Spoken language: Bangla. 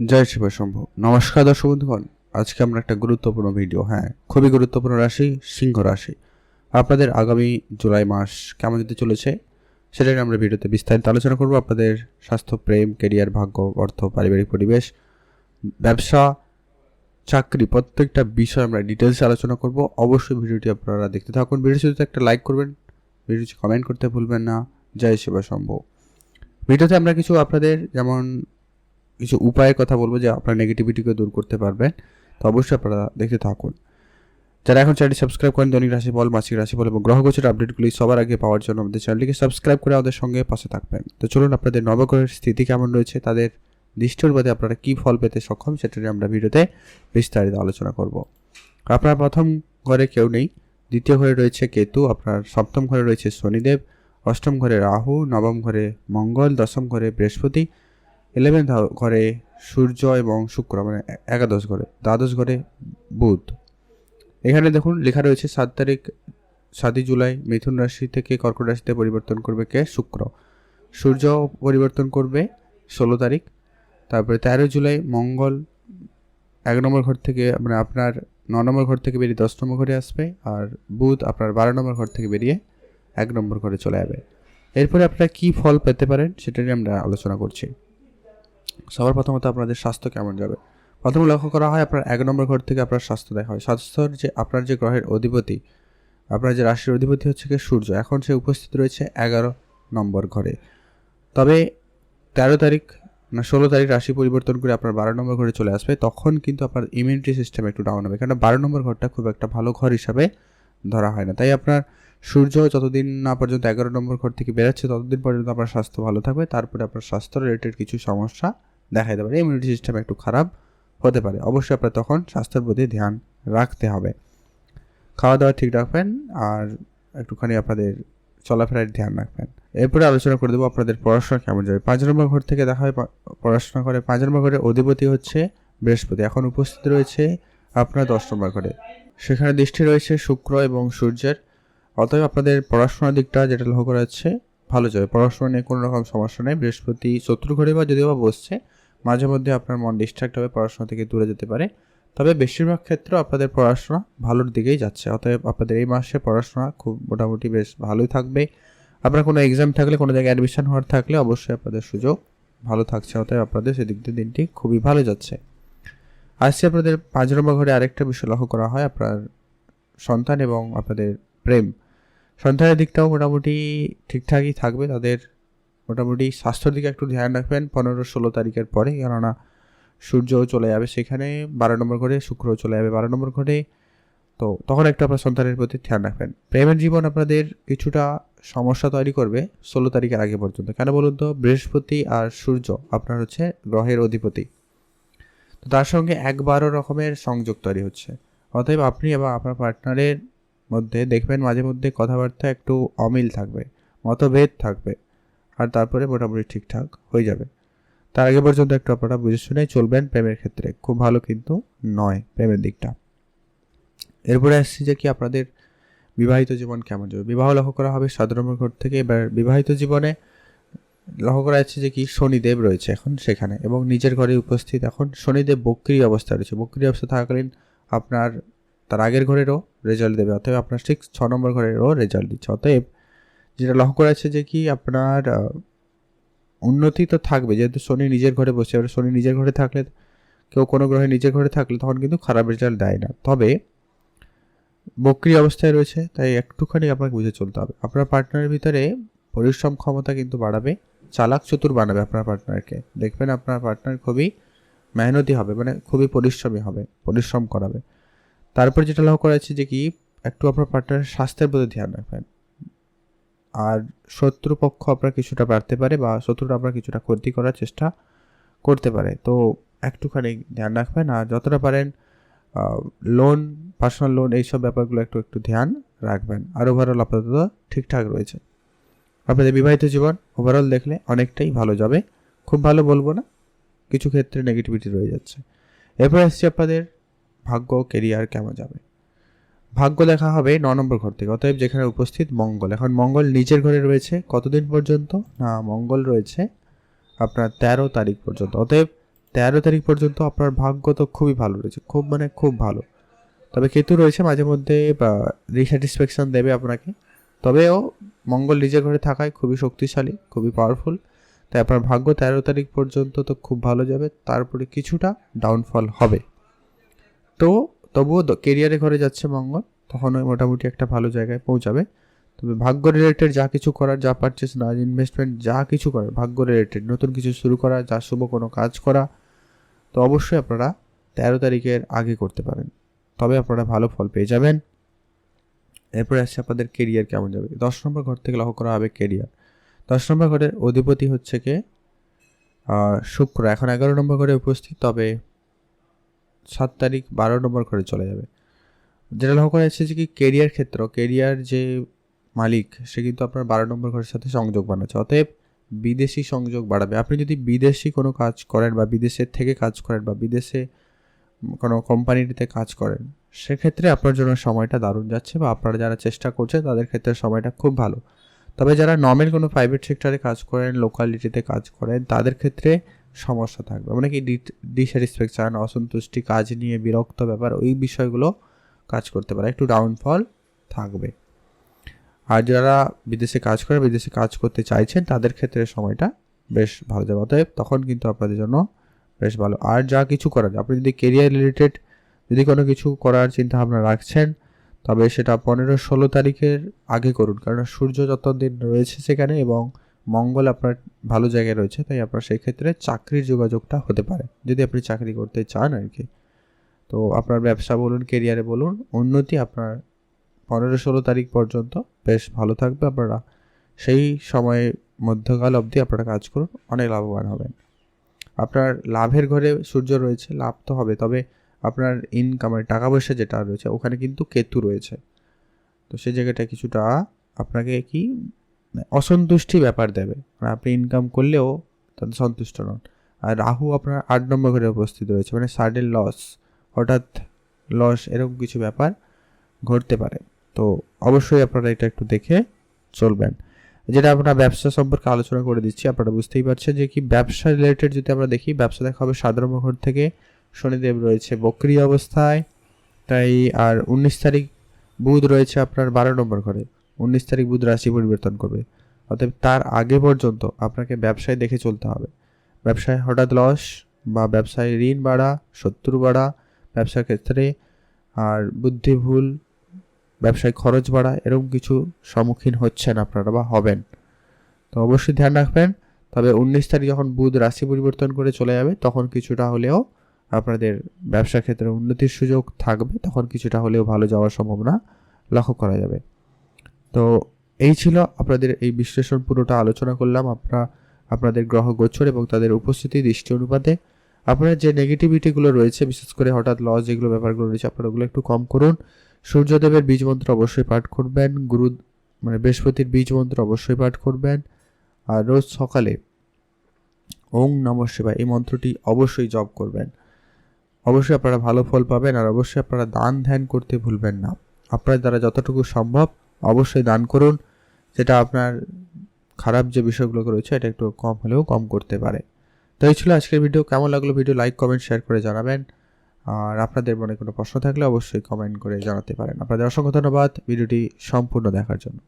জয় শিব শম্ভু। নমস্কার দর্শক বন্ধুগণ, আজকে আমরা একটা গুরুত্বপূর্ণ ভিডিও হ্যাঁ খুবই গুরুত্বপূর্ণ রাশি, সিংহ রাশি। আপনাদের আগামী জুলাই মাস কেমন যেতে চলেছে, সেটা নিয়ে আমরা ভিডিওতে বিস্তারিত আলোচনা করব। আপনাদের স্বাস্থ্য, প্রেম কেরিয়ার ভাগ্য, অর্থ, পারিবারিক পরিবেশ, ব্যবসা, চাকরি, প্রত্যেকটা বিষয় আমরা ডিটেলসে আলোচনা করব। অবশ্যই ভিডিওটি আপনারা দেখতে থাকুন। ভিডিও শুরুতে একটা লাইক করবেন ভিডিওটি কমেন্ট করতে ভুলবেন না। জয় শিব শম্ভু। ভিডিওতে আমরা কিছু আপনাদের, যেমন কিছু উপায়ের কথা বলব যে আপনার নেগেটিভিটিকে দূর করতে পারবেন। তো অবশ্যই আপনারা দেখতে থাকুন। যারা এখন চ্যানেলটি সাবস্ক্রাইব করেন দৈনিক রাশিফল, মাসিক রাশিফল এবং গ্রহগোচর আপডেটগুলি সবার আগে পাওয়ার জন্য আমাদের চ্যানেলটিকে সাবস্ক্রাইব করে আমাদের সঙ্গে পাশে থাকবেন। তো চলুন আপনাদের নবগ্রহের স্থিতি কেমন রয়েছে, তাদের দৃষ্টির বাদে আপনারা কী ফল পেতে সক্ষম, সেটা নিয়ে আমরা ভিডিওতে বিস্তারিত আলোচনা করব। আপনার প্রথম ঘরে কেউ নেই, দ্বিতীয় ঘরে রয়েছে কেতু, আপনার সপ্তম ঘরে রয়েছে শনিদেব, অষ্টম ঘরে রাহু, নবম ঘরে মঙ্গল, দশম ঘরে বৃহস্পতি ইলেভেন্থ ঘরে সূর্য এবং শুক্র মানে একাদশ ঘরে, দ্বাদশ ঘরে বুধ। এখানে দেখুন লেখা রয়েছে সাত তারিখ, সাতই জুলাই, মিথুন রাশি থেকে কর্কট রাশিতে পরিবর্তন করবে কে? শুক্র। সূর্য পরিবর্তন করবে ষোলো তারিখ, তারপরে তেরো জুলাই, মঙ্গল এক নম্বর ঘর থেকে মানে আপনার ন নম্বর ঘর থেকে বেরিয়ে দশ নম্বর ঘরে আসবে, আর বুধ আপনার বারো নম্বর ঘর থেকে বেরিয়ে এক নম্বর ঘরে চলে যাবে। এরপরে আপনারা কী ফল পেতে পারেন সেটা নিয়ে আমরা আলোচনা করছি। সবার প্রথমত আপনাদের স্বাস্থ্য কেমন যাবে? প্রথমে লক্ষ্য করা হয় আপনার এক নম্বর ঘর থেকে আপনার স্বাস্থ্য দেখা হয়। স্বাস্থ্যর যে আপনার যে গ্রহের অধিপতি, আপনার যে রাশির অধিপতি হচ্ছে কি সূর্য। এখন সে উপস্থিত রয়েছে এগারো নম্বর ঘরে। তবে তেরো তারিখ না, ষোলো তারিখ রাশি পরিবর্তন করে আপনার বারো নম্বর ঘরে চলে আসবে। তখন কিন্তু আপনার ইমিউনিটি সিস্টেম একটু ডাউন হবে। কারণ বারো নম্বর ঘরটা খুব একটা ভালো ঘর হিসাবে ধরা হয় না। তাই আপনার সূর্য যতদিন না পর্যন্ত এগারো নম্বর ঘর থেকে বেরোচ্ছে, ততদিন পর্যন্ত আপনার স্বাস্থ্য ভালো থাকবে। তারপরে আপনার স্বাস্থ্য রিলেটেড কিছু সমস্যা দেখা দিতে পারে ইমিউনিটি সিস্টেম একটু খারাপ হতে পারে। অবশ্যই আপনার তখন স্বাস্থ্যের প্রতি ধ্যান রাখতে হবে। খাওয়া দাওয়া ঠিক রাখবেন আর একটুখানি আপনাদের চলাফেরার ধ্যান রাখবেন। এরপরে আলোচনা করে দেবো আপনাদের পড়াশোনা কেমন যাবে। পাঁচ নম্বর ঘর থেকে দেখা হয়, পড়াশোনা করে পাঁচ নম্বর ঘরে অধিপতি হচ্ছে বৃহস্পতি। এখন উপস্থিত রয়েছে আপনার দশ নম্বর ঘরে। সেখানে দৃষ্টি রয়েছে শুক্র এবং সূর্যের। অতএব আপনাদের পড়াশোনার দিকটা যেটা লক্ষ্য করা যাচ্ছে, ভালো যাবে পড়াশোনা নিয়ে কোনো রকম সমস্যা নেই। বৃহস্পতি শত্রু ঘরে বা যদিও বা বসছে, মাঝে মধ্যে আপনার মন ডিস্ট্রাক্ট হবে, পড়াশোনা থেকে দূরে যেতে পারে। তবে বেশিরভাগ ক্ষেত্রে আপনাদের পড়াশোনা ভালোর দিকেই যাচ্ছে। অতএব আপনাদের এই মাসে পড়াশোনা খুব মোটামুটি বেশ ভালোই থাকবে। আপনার কোনো এক্সাম থাকলে, কোনো জায়গায় অ্যাডমিশন হওয়ার থাকলে অবশ্যই আপনাদের সুযোগ ভালো থাকছে। অতএব আপনাদের সেদিক দিয়ে দিনটি খুবই ভালো যাচ্ছে। আসছে আপনাদের পাঁচ নম্বর ঘরে আরেকটা বিষয় লক্ষ্য করা হয়, আপনার সন্তান এবং আপনাদের প্রেম। সন্তানের দিকটাও মোটামুটি ঠিকঠাকই থাকবে। তাদের মোটামুটি স্বাস্থ্যের দিকে একটু ধ্যান রাখবেন। পনেরো ষোলো তারিখের পরে, কেননা সূর্যও চলে যাবে সেখানে, বারো নম্বর ঘরে শুক্রও চলে যাবে বারো নম্বর ঘরে। তো তখন একটু আপনার সন্তানের প্রতি ধ্যান রাখবেন। প্রেমের জীবন আপনাদের কিছুটা সমস্যা তৈরি করবে ষোলো তারিখের আগে পর্যন্ত। কেন বলুন তো? বৃহস্পতি আর সূর্য আপনার হচ্ছে গ্রহের অধিপতি। তো তার সঙ্গে এক বারো রকমের সংযোগ তৈরি হচ্ছে। অতএব আপনি এবং আপনার পার্টনারের মধ্যে দেখবেন মাঝে মধ্যে কথাবার্তা একটু অমিল থাকবে, মতভেদ থাকবে, আর তারপরে মোটামুটি ঠিকঠাক হয়ে যাবে। তার আগে পর্যন্ত একটু আপনারা বুঝে শুনে চলবেন প্রেমের ক্ষেত্রে। খুব ভালো কিন্তু নয় প্রেমের দিকটা। এরপরে আসছি যে কি আপনাদের বিবাহিত জীবন কেমন যাবে? বিবাহ লক্ষ্য করা হবে সাধারণ ঘর থেকে, এবার বিবাহিত জীবনে লক্ষ্য করা যাচ্ছে যে কি শনিদেব রয়েছে এখন সেখানে এবং নিজের ঘরে উপস্থিত এখন শনিদেব বক্রি অবস্থা রয়েছে। বক্রি অবস্থা থাকাকালীন আপনার তার আগের ঘরেরও রেজাল্ট দেবে, অতএব আপনার ঠিক ছ নম্বর ঘরেরও রেজাল্ট দিচ্ছে। অতএব যেটা লক্ষ্য করা যাচ্ছে যে কি আপনার উন্নতি তো থাকবে, যেহেতু শনি নিজের ঘরে বসে, এবার শনি নিজের ঘরে থাকলে, কেউ কোনো গ্রহে নিজের ঘরে থাকলে তখন কিন্তু খারাপ রেজাল্ট দেয় না। তবে বক্রি অবস্থায় রয়েছে, তাই একটুখানি আপনাকে বুঝে চলতে হবে। আপনার পার্টনারের ভিতরে পরিশ্রম ক্ষমতা কিন্তু বাড়াবে, চালাক চতুর বানাবে আপনার পার্টনারকে দেখবেন আপনার পার্টনার খুবই মেহনতি হবে মানে খুবই পরিশ্রমী হবে, পরিশ্রম করাবে। তারপর যেটা লক্ষ্য করা যাচ্ছে যে কি, একটু আপনার পার্টনারের স্বাস্থ্যের প্রতি ধ্যান রাখবেন। আর শত্রুপক্ষ আপনার কিছুটা বাড়তে পারে বা শত্রুরা আপনার কিছুটা ক্ষতি করার চেষ্টা করতে পারে। তো একটুখানি ধ্যান রাখবেন। আর যতটা পারেন লোন পার্সোনাল লোন এইসব ব্যাপারগুলো একটু একটু ধ্যান রাখবেন। আর ওভারঅল আপাতত ঠিকঠাক রয়েছে। আপনাদের বিবাহিত জীবন ওভারঅল দেখলে অনেকটাই ভালো যাবে। খুব ভালো বলব না, কিছু ক্ষেত্রে নেগেটিভিটি রয়ে যাচ্ছে। এরপর আসছি আপনাদের ভাগ্য কেরিয়ার কেমন যাবে? ভাগ্য লেখা হবে ন নম্বর ঘর থেকে, অতএব যেখানে উপস্থিত মঙ্গল। এখন মঙ্গল নিজের ঘরে রয়েছে, কতদিন পর্যন্ত? না, মঙ্গল রয়েছে আপনার তেরো তারিখ পর্যন্ত। অতএব তেরো তারিখ পর্যন্ত আপনার ভাগ্য তো খুবই ভালো রয়েছে, খুব মানে খুব ভালো। তবে কেতু রয়েছে মাঝে মধ্যে রিস্যাটিসফ্যাকশন দেবে আপনাকে। তবেও মঙ্গল নিজের ঘরে থাকায় খুবই শক্তিশালী, খুবই পাওয়ারফুল তাই আপনার ভাগ্য তেরো তারিখ পর্যন্ত তো খুব ভালো যাবে, তারপরে কিছুটা ডাউনফল হবে। তো তবুও কেরিয়ারে ঘরে যাচ্ছে মঙ্গল তখন ওই মোটামুটি একটা ভালো জায়গায় পৌঁছাবে। তবে ভাগ্য রিলেটেড যা কিছু করার, যা পারচেস না ইনভেস্টমেন্ট যা কিছু করার, ভাগ্য রিলেটেড নতুন কিছু শুরু করা, যা শুভ কোনো কাজ করা, তো অবশ্যই আপনারা তেরো তারিখের আগে করতে পারেন। তবে আপনারা ভালো ফল পেয়ে যাবেন। এরপরে আসছে আপনাদের কেরিয়ার কেমন যাবে। দশ নম্বর ঘর থেকে লক্ষ্য করা হবে কেরিয়ার দশ নম্বর ঘরের অধিপতি হচ্ছে কে? শুক্র। এখন এগারো নম্বর ঘরে উপস্থিত, তবে সাত তারিখ বারো নম্বর ঘরে চলে যাবে। যেটা লক্ষ্য করা যাচ্ছে যে কি? কেরিয়ার ক্ষেত্র। কেরিয়ার যে মালিক, সে কিন্তু আপনার বারো নম্বর ঘরের সাথে সংযোগ বানাচ্ছে। অতএব বিদেশি সংযোগ বাড়াবে। আপনি যদি বিদেশি কোনো কাজ করেন বা বিদেশের থেকে কাজ করেন বা বিদেশে কোনো কোম্পানিটিতে কাজ করেন, সেক্ষেত্রে আপনার জন্য সময়টা দারুণ যাচ্ছে বা আপনারা যারা চেষ্টা করছেন, তাদের ক্ষেত্রে সময়টা খুব ভালো। তবে যারা নর্মাল কোনো প্রাইভেট সেক্টরে কাজ করেন লোকালিটিতে কাজ করেন, তাদের ক্ষেত্রে সমস্যা থাকবে। মানে কি ডিস্যাটিসফ্যাকশন অসন্তুষ্টি, কাজ নিয়ে বিরক্ত ব্যাপার, ওই বিষয়গুলো কাজ করতে পারে। একটু ডাউনফল থাকবে। আর যারা বিদেশে কাজ করে, বিদেশে কাজ করতে চাইছেন, তাদের ক্ষেত্রে সময়টা বেশ ভালো যাবে। অতএব তখন কিন্তু আপনাদের জন্য বেশ ভালো। আর যা কিছু করার, আপনি যদি কেরিয়ার রিলেটেড যদি কোনো কিছু করার চিন্তা ভাবনা রাখছেন, তবে সেটা পনেরো ষোলো তারিখের আগে করুন। কারণ সূর্য যত দিন রয়েছে সেখানে এবং মঙ্গল আপনার ভালো জায়গায় রয়েছে, তাই আপনার সেই ক্ষেত্রে চাকরির যোগাযোগটা হতে পারে। যদি আপনি চাকরি করতে চান আর কি তো আপনার ব্যবসা বলুন কেরিয়ারে বলুন, উন্নতি আপনার পনেরো ষোলো তারিখ পর্যন্ত বেশ ভালো থাকবে আপনারা। সেই সময়ে মধ্যকাল অবধি আপনারা কাজ করুন, অনেক লাভবান হবেন। আপনার লাভের ঘরে সূর্য রয়েছে, লাভ তো হবে, তবে আপনার ইনকাম টাকা পয়সা যেটা রয়েছে, ওখানে কিন্তু কেতু রয়েছে। তো সেই জায়গাটা কিছুটা আপনাকে কি অসন্তুষ্টি ব্যাপার দেবে। মানে আপনি ইনকাম করলেও তাতে সন্তুষ্ট নন। আর রাহু আপনার আট নম্বর ঘরে উপস্থিত রয়েছে মানে সাডেন লস হঠাৎ লস এরকম কিছু ব্যাপার ঘটতে পারে। তো অবশ্যই আপনারা এটা একটু দেখে চলবেন। যেটা আমরা ব্যবসা সম্পর্কে আলোচনা করে দিচ্ছি, আপনারা বুঝতেই পারছেন যে কি ব্যবসা রিলেটেড যদি আমরা দেখি, ব্যবসা দেখা হবে সাধারণ ঘর থেকে শনিদেব রয়েছে বক্রি অবস্থায়। তাই আর উনিশ তারিখ বুধ রয়েছে আপনার বারো নম্বর ঘরে। উনিশ তারিখ বুধ রাশি পরিবর্তন করবে। অতএব তার আগে পর্যন্ত আপনাকে ব্যবসায় দেখে চলতে হবে। ব্যবসায় হঠাৎ লস বা ব্যবসায় ঋণ বাড়া, শত্রু বাড়া, ব্যবসার ক্ষেত্রে আর বুদ্ধি ভুল, ব্যবসায় খরচ বাড়া এরকম কিছু সম্মুখীন হচ্ছেন আপনারা বা হবেন। তো অবশ্যই ধ্যান রাখবেন। তবে উনিশ তারিখ যখন বুধ রাশি পরিবর্তন করে চলে যাবে, তখন কিছুটা হলেও আপনাদের ব্যবসা ক্ষেত্রে উন্নতির সুযোগ থাকবে, তখন কিছুটা হলেও ভালো যাওয়ার সম্ভাবনা লক্ষ্য করা যাবে। তো এই ছিল আপনাদের এই বিশ্লেষণ, পুরোটা আলোচনা করলাম আপনারা, আপনাদের গ্রহ গোচর এবং তাদের উপস্থিতি, দৃষ্টি অনুপাতে। আপনার যে নেগেটিভিটিগুলো রয়েছে, বিশেষ করে হঠাৎ লস যেগুলো ব্যাপারগুলো রয়েছে, আপনারা ওগুলো একটু কম করুন। সূর্যদেবের বীজ মন্ত্র অবশ্যই পাঠ করবেন, গুরু মানে বৃহস্পতির বীজ মন্ত্র অবশ্যই পাঠ করবেন। আর রোজ সকালে ওং নম শিবায় এই মন্ত্রটি অবশ্যই জপ করবেন। অবশ্যই আপনারা ভালো ফল পাবেন আর অবশ্যই আপনারা দান ধ্যান করতে ভুলবেন না। আপনার দ্বারা যতটুকু সম্ভব অবশ্যই দান করুন। যেটা আপনার খারাপ যে বিষয়গুলো রয়েছে, এটা একটু কম হলেও কম করতে পারে। তো এই ছিল আজকের ভিডিও। কেমন লাগল ভিডিও লাইক কমেন্ট শেয়ার করে জানাবেন। আর আপনাদের মনে কোনো প্রশ্ন থাকলে অবশ্যই কমেন্ট করে জানাতে পারেন। আপনাদের অসংখ্য ধন্যবাদ। ভিডিওটি সম্পূর্ণ দেখার জন্য।